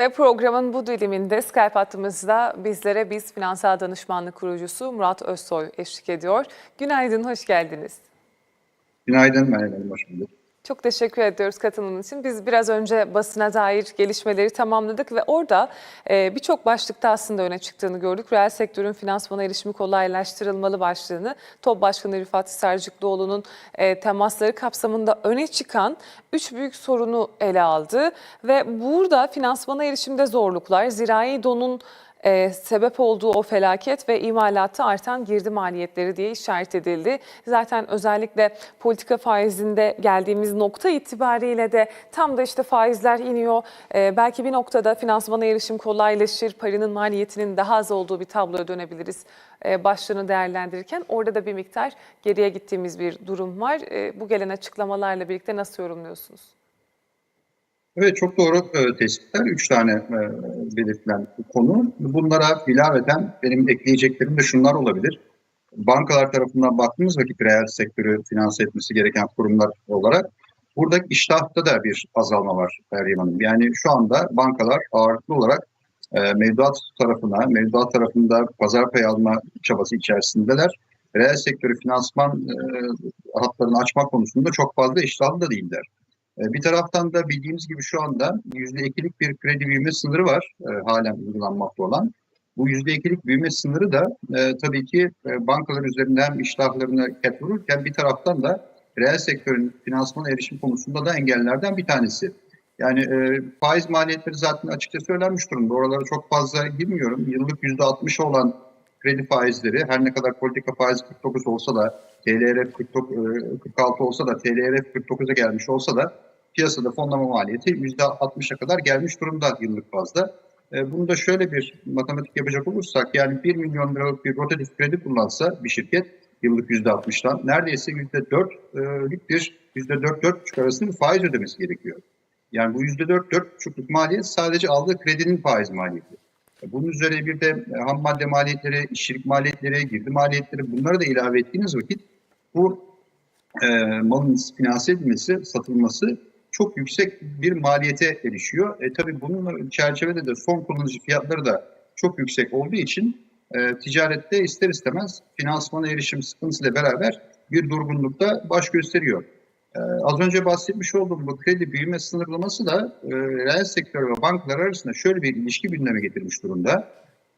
Ve programın bu diliminde Skype hattımızda bizlere biz finansal danışmanlık kurucusu Murat Özsoy eşlik ediyor. Günaydın, hoş geldiniz. Günaydın Hanım, hoş bulduk. Çok teşekkür ediyoruz katılımın için. Biz biraz önce basına dair gelişmeleri tamamladık ve orada e, birçok başlıkta aslında öne çıktığını gördük. Reel sektörün finansmana erişimi kolaylaştırılmalı başlığını TOB Başkanı Rifat Sarcıklıoğlu'nun e, temasları kapsamında öne çıkan üç büyük sorunu ele aldı. Ve burada finansmana erişimde zorluklar, zirai donun e, sebep olduğu o felaket ve imalatta artan girdi maliyetleri diye işaret edildi. Zaten özellikle politika faizinde geldiğimiz nokta itibariyle de tam da işte faizler iniyor. E, belki bir noktada finansmana erişim kolaylaşır, paranın maliyetinin daha az olduğu bir tabloya dönebiliriz e, başlığını değerlendirirken. Orada da bir miktar geriye gittiğimiz bir durum var. E, bu gelen açıklamalarla birlikte nasıl yorumluyorsunuz? Evet çok doğru e, tespitler. Üç tane e, belirtilen konu. Bunlara ilaveten benim ekleyeceklerim de şunlar olabilir. Bankalar tarafından baktığımız vakit reel sektörü finanse etmesi gereken kurumlar olarak burada iştahta da bir azalma var Meryem Hanım. Yani şu anda bankalar ağırlıklı olarak e, mevduat tarafına, mevduat tarafında pazar payı alma çabası içerisindeler. Reel sektörü finansman hatlarını açmak konusunda çok fazla iştahlı da değiller. E, Bir taraftan da bildiğimiz gibi şu anda %2'lik bir kredi büyüme sınırı var e, halen uygulanmakta olan. Bu %2'lik büyüme sınırı da e, tabii ki e, bankalar üzerinde hem iştahlarını ket vururken bir taraftan da reel sektörün finansmana erişim konusunda da engellerden bir tanesi. Yani e, faiz maliyetleri zaten açıkça söylenmiş durumda. Oralara çok fazla girmiyorum. Yıllık %60 olan kredi faizleri her ne kadar politika faizi 49 olsa da TLRF 49, e, 46 olsa da TLRF 49'a gelmiş olsa da piyasada fonlama maliyeti %60'a kadar gelmiş durumda yıllık bazda. E, Bunu da şöyle bir matematik yapacak olursak yani 1 milyon liralık bir rotatif kredi kullansa bir şirket yıllık %60'dan neredeyse %4'lük bir %4-4,5 arasında bir faiz ödemesi gerekiyor. Yani bu %4-4,5'luk maliyet sadece aldığı kredinin faiz maliyeti. E, Bunun üzerine bir de e, ham madde maliyetleri, işçilik maliyetleri, girdi maliyetleri bunları da ilave ettiğiniz vakit bu e, malın finanse edilmesi, satılması çok yüksek bir maliyete erişiyor. E, tabii bunun çerçevede de son kullanıcı fiyatları da çok yüksek olduğu için e, ticarette ister istemez finansmana erişim sıkıntısıyla beraber bir durgunlukta baş gösteriyor. Ee, az önce bahsetmiş olduğum bu kredi büyüme sınırlaması da e, reel sektör ve bankalar arasında şöyle bir ilişki gündeme getirmiş durumda.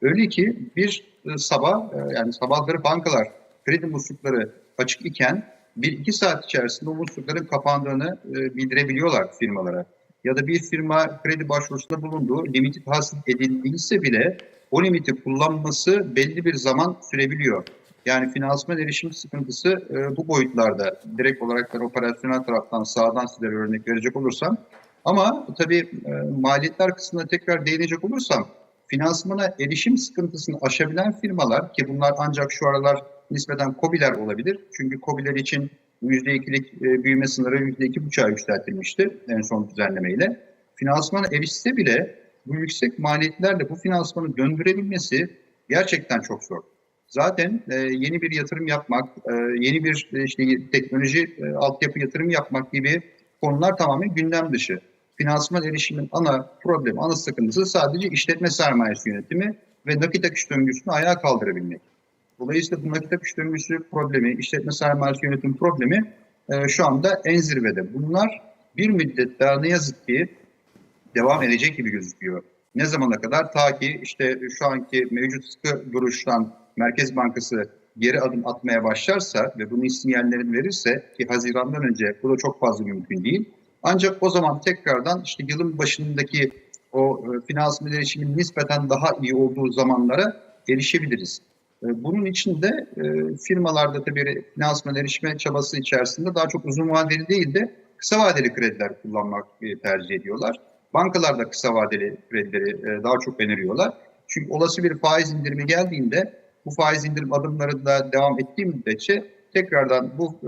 Öyle ki bir e, sabah e, yani sabahları bankalar kredi muslukları açık iken bir iki saat içerisinde o muslukların kapandığını e, bildirebiliyorlar firmalara. Ya da bir firma kredi başvurusunda bulunduğu limiti tahsil edildiyse bile o limiti kullanması belli bir zaman sürebiliyor. Yani finansman erişim sıkıntısı e, bu boyutlarda. Direkt olarak ben operasyonel taraftan sağdan size örnek verecek olursam. Ama tabii e, maliyetler kısmına tekrar değinecek olursam finansmana erişim sıkıntısını aşabilen firmalar ki bunlar ancak şu aralar nispeten COBİ'ler olabilir. Çünkü COBİ'ler için %2'lik e, büyüme sınırı %2,5'a yükseltilmişti en son düzenlemeyle. Finansmana erişse bile bu yüksek maliyetlerle bu finansmanı döndürebilmesi gerçekten çok zor. Zaten e, yeni bir yatırım yapmak, e, yeni bir e, işte teknoloji e, altyapı yatırım yapmak gibi konular tamamen gündem dışı. Finansman erişimin ana problemi, ana sıkıntısı sadece işletme sermayesi yönetimi ve nakit akış döngüsünü ayağa kaldırabilmek. Dolayısıyla bu nakit akış döngüsü problemi, işletme sermayesi yönetim problemi e, şu anda en zirvede. Bunlar bir müddet daha ne yazık ki devam edecek gibi gözüküyor. Ne zamana kadar? Ta ki işte şu anki mevcut sıkı duruştan Merkez Bankası geri adım atmaya başlarsa ve bunun sinyallerini verirse ki Haziran'dan önce bu da çok fazla mümkün değil. Ancak o zaman tekrardan işte yılın başındaki o e, finansman erişimin nispeten daha iyi olduğu zamanlara erişebiliriz. E, Bunun için de e, firmalarda tabii finansman erişime çabası içerisinde daha çok uzun vadeli değil de kısa vadeli krediler kullanmak e, tercih ediyorlar. Bankalar da kısa vadeli kredileri daha çok öneriyorlar. Çünkü olası bir faiz indirimi geldiğinde bu faiz indirim adımları da devam ettiği müddetçe tekrardan bu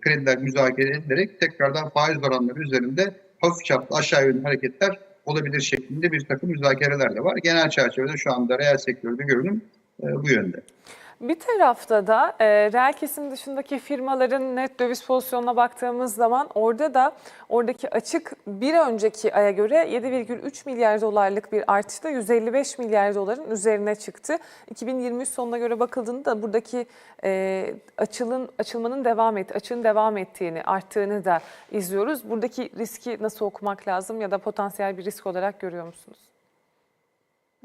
krediler müzakere edilerek tekrardan faiz oranları üzerinde hafif çaplı aşağı yönlü hareketler olabilir şeklinde bir takım müzakereler de var. Genel çerçevede şu anda reel sektörde görünüm bu yönde. Bir tarafta da e, reel kesim dışındaki firmaların net döviz pozisyonuna baktığımız zaman orada da oradaki açık bir önceki aya göre 7,3 milyar dolarlık bir artışla 155 milyar doların üzerine çıktı. 2023 sonuna göre bakıldığında da buradaki e, açılın açılmanın devam et, açığın devam ettiğini, arttığını da izliyoruz. Buradaki riski nasıl okumak lazım ya da potansiyel bir risk olarak görüyor musunuz?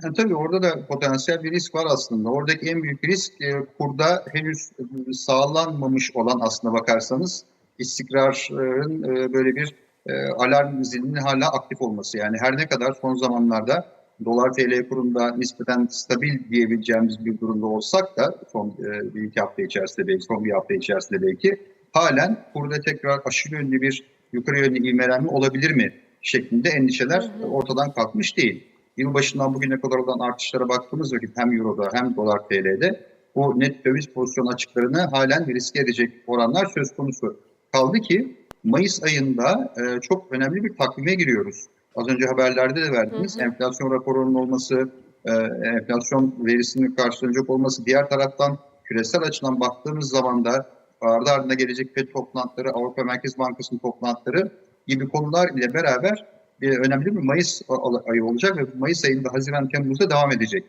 Yani tabii orada da potansiyel bir risk var aslında. Oradaki en büyük risk e, kurda henüz e, sağlanmamış olan aslına bakarsanız istikrarın e, böyle bir e, alarm zilinin hala aktif olması. Yani her ne kadar son zamanlarda dolar TL kurunda nispeten stabil diyebileceğimiz bir durumda olsak da son e, bir iki hafta içerisinde belki son bir hafta içerisinde belki halen kurda tekrar aşırı yönlü bir yukarı yönlü ivmelenme olabilir mi şeklinde endişeler ortadan kalkmış değil. Yılbaşından bugüne kadar olan artışlara baktığımız vakit hem Euro'da hem dolar TL'de bu net döviz pozisyon açıklarını halen riske edecek oranlar söz konusu. Kaldı ki Mayıs ayında e, çok önemli bir takvime giriyoruz. Az önce haberlerde de verdiniz. Enflasyon raporunun olması, e, enflasyon verisinin karşılanacak olması. Diğer taraftan küresel açıdan baktığımız zaman da ardı ardına gelecek FED toplantıları, Avrupa Merkez Bankası'nın toplantıları gibi konular ile beraber bir önemli bir Mayıs ayı olacak ve Mayıs ayında Haziran Temmuz'da devam edecek.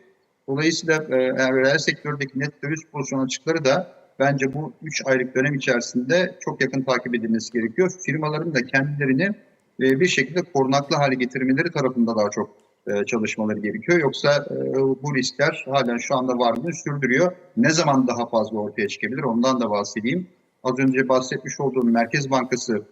Dolayısıyla e, reel sektördeki net döviz pozisyon açıkları da bence bu 3 aylık dönem içerisinde çok yakın takip edilmesi gerekiyor. Firmaların da kendilerini e, bir şekilde korunaklı hale getirmeleri tarafında daha çok e, çalışmaları gerekiyor. Yoksa e, bu riskler halen şu anda varlığını sürdürüyor. Ne zaman daha fazla ortaya çıkabilir ondan da bahsedeyim. Az önce bahsetmiş olduğum Merkez Bankası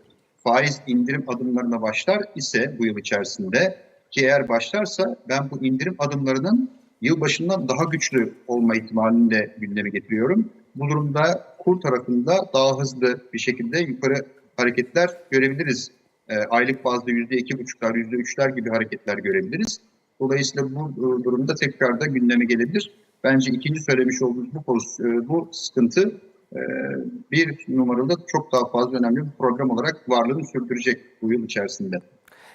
faiz indirim adımlarına başlar ise bu yıl içerisinde ki eğer başlarsa ben bu indirim adımlarının yılbaşından daha güçlü olma ihtimalini de gündeme getiriyorum. Bu durumda kur tarafında daha hızlı bir şekilde yukarı hareketler görebiliriz. E, aylık bazda yüzde iki buçuklar, yüzde üçler gibi hareketler görebiliriz. Dolayısıyla bu e, durumda tekrar da gündeme gelebilir. Bence ikinci söylemiş olduğumuz bu, e, bu sıkıntı bir numaralı çok daha fazla önemli bir program olarak varlığını sürdürecek bu yıl içerisinde.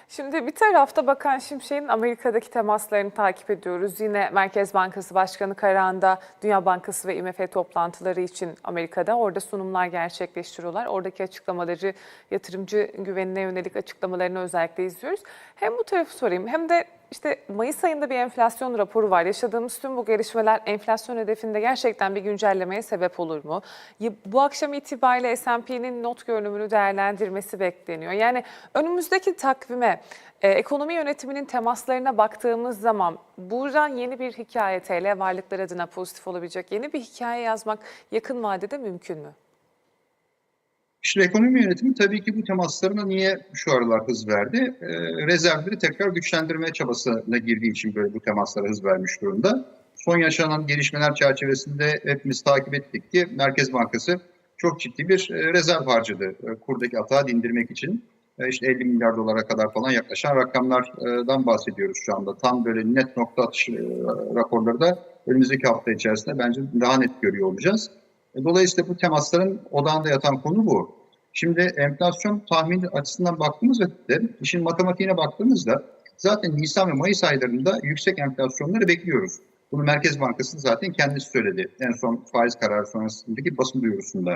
Şimdi bir tarafta Bakan Şimşek'in Amerika'daki temaslarını takip ediyoruz. Yine Merkez Bankası Başkanı Karahan'da Dünya Bankası ve IMF toplantıları için Amerika'da orada sunumlar gerçekleştiriyorlar. Oradaki açıklamaları, yatırımcı güvenine yönelik açıklamalarını özellikle izliyoruz. Hem bu tarafı sorayım hem de işte Mayıs ayında bir enflasyon raporu var. Yaşadığımız tüm bu gelişmeler enflasyon hedefinde gerçekten bir güncellemeye sebep olur mu? Bu akşam itibariyle S&P'nin not görünümünü değerlendirmesi bekleniyor. Yani önümüzdeki takvime, e, ekonomi yönetiminin temaslarına baktığımız zaman buradan yeni bir hikaye TL varlıklar adına pozitif olabilecek yeni bir hikaye yazmak yakın vadede mümkün mü? İşte ekonomi yönetimi tabii ki bu temaslarına niye şu aralar hız verdi? E, rezervleri tekrar güçlendirmeye çabasına girdiği için böyle bu temaslara hız vermiş durumda. Son yaşanan gelişmeler çerçevesinde hepimiz takip ettik ki Merkez Bankası çok ciddi bir e, rezerv harcadı e, kurdaki atağı dindirmek için. E, işte 50 milyar dolara kadar falan yaklaşan rakamlardan bahsediyoruz şu anda. Tam böyle net nokta atış e, raporları da önümüzdeki hafta içerisinde bence daha net görüyor olacağız. Dolayısıyla bu temasların odağında yatan konu bu. Şimdi enflasyon tahmini açısından baktığımız vakitte, işin matematiğine baktığımızda zaten Nisan ve Mayıs aylarında yüksek enflasyonları bekliyoruz. Bunu Merkez Bankası zaten kendisi söyledi en son faiz kararı sonrasındaki basın duyurusunda.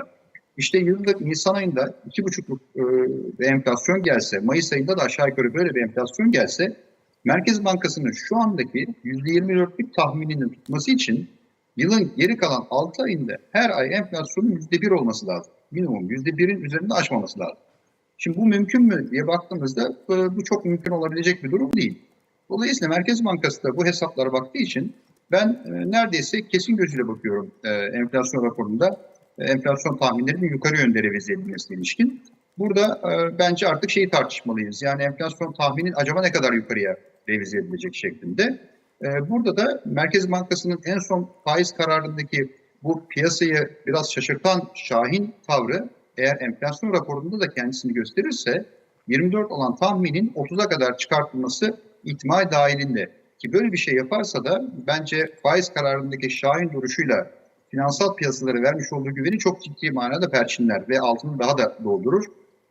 İşte yılda Nisan ayında 2,5'luk e, enflasyon gelse, Mayıs ayında da aşağı yukarı böyle bir enflasyon gelse, Merkez Bankası'nın şu andaki %24'lük tahmininin tutması için Yılın geri kalan 6 ayında her ay enflasyonun %1 olması lazım. Minimum %1'in üzerinde aşmaması lazım. Şimdi bu mümkün mü diye baktığımızda bu çok mümkün olabilecek bir durum değil. Dolayısıyla Merkez Bankası da bu hesaplara baktığı için ben neredeyse kesin gözüyle bakıyorum enflasyon raporunda enflasyon tahminlerinin yukarı yönde revize edilmesine ilişkin. Burada bence artık şeyi tartışmalıyız. Yani enflasyon tahminin acaba ne kadar yukarıya revize edilecek şeklinde. Burada da Merkez Bankası'nın en son faiz kararındaki bu piyasayı biraz şaşırtan şahin tavrı eğer enflasyon raporunda da kendisini gösterirse 24 olan tahminin 30'a kadar çıkartılması ihtimal dahilinde. Ki böyle bir şey yaparsa da bence faiz kararındaki şahin duruşuyla finansal piyasalara vermiş olduğu güveni çok ciddi manada perçinler ve altını daha da doldurur.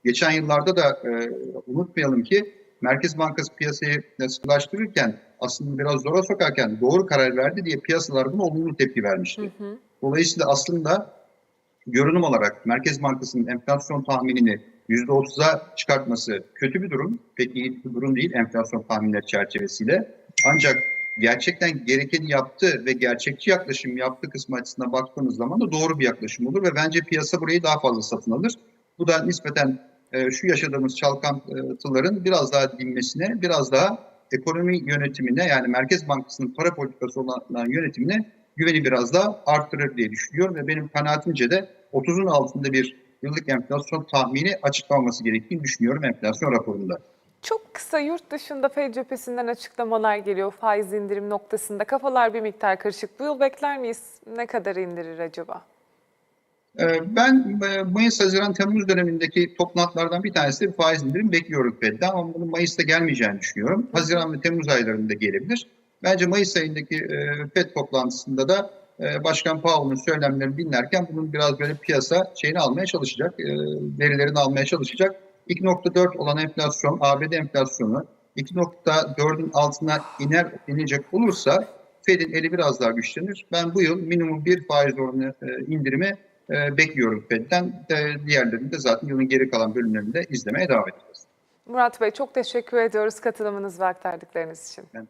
Geçen yıllarda da e, unutmayalım ki Merkez Bankası piyasayı sıkılaştırırken aslında biraz zora sokarken doğru karar verdi diye piyasalar buna olumlu tepki vermişti. Hı hı. Dolayısıyla aslında görünüm olarak Merkez Bankası'nın enflasyon tahminini %30'a çıkartması kötü bir durum. Pek iyi bir durum değil enflasyon tahminleri çerçevesiyle. Ancak gerçekten gerekeni yaptı ve gerçekçi yaklaşım yaptı kısmı açısından baktığımız zaman da doğru bir yaklaşım olur ve bence piyasa burayı daha fazla satın alır. Bu da nispeten e, şu yaşadığımız çalkantıların biraz daha dinmesine, biraz daha ekonomi yönetimine yani Merkez Bankası'nın para politikası olan yönetimine güveni biraz daha arttırır diye düşünüyorum ve benim kanaatimce de 30'un altında bir yıllık enflasyon tahmini açıklanması gerektiğini düşünüyorum enflasyon raporunda. Çok kısa yurt dışında Fed cephesinden açıklamalar geliyor faiz indirim noktasında. Kafalar bir miktar karışık. Bu yıl bekler miyiz? Ne kadar indirir acaba? Ee, Ben e, Mayıs, Haziran, Temmuz dönemindeki toplantılardan bir tanesi bir faiz indirim bekliyorum Fed'den ama bunun Mayıs'ta gelmeyeceğini düşünüyorum. Haziran ve Temmuz aylarında gelebilir. Bence Mayıs ayındaki e, Fed toplantısında da e, Başkan Powell'ın söylemlerini dinlerken bunun biraz böyle piyasa şeyini almaya çalışacak, e, verilerini almaya çalışacak. 2.4 olan enflasyon, ABD enflasyonu 2.4'ün altına iner inecek olursa Fed'in eli biraz daha güçlenir. Ben bu yıl minimum bir faiz oranı e, indirimi e, bekliyorum Fed'den. E, diğerlerini de zaten yılın geri kalan bölümlerinde izlemeye devam edeceğiz. Murat Bey çok teşekkür ediyoruz katılımınız ve aktardıklarınız için. Ben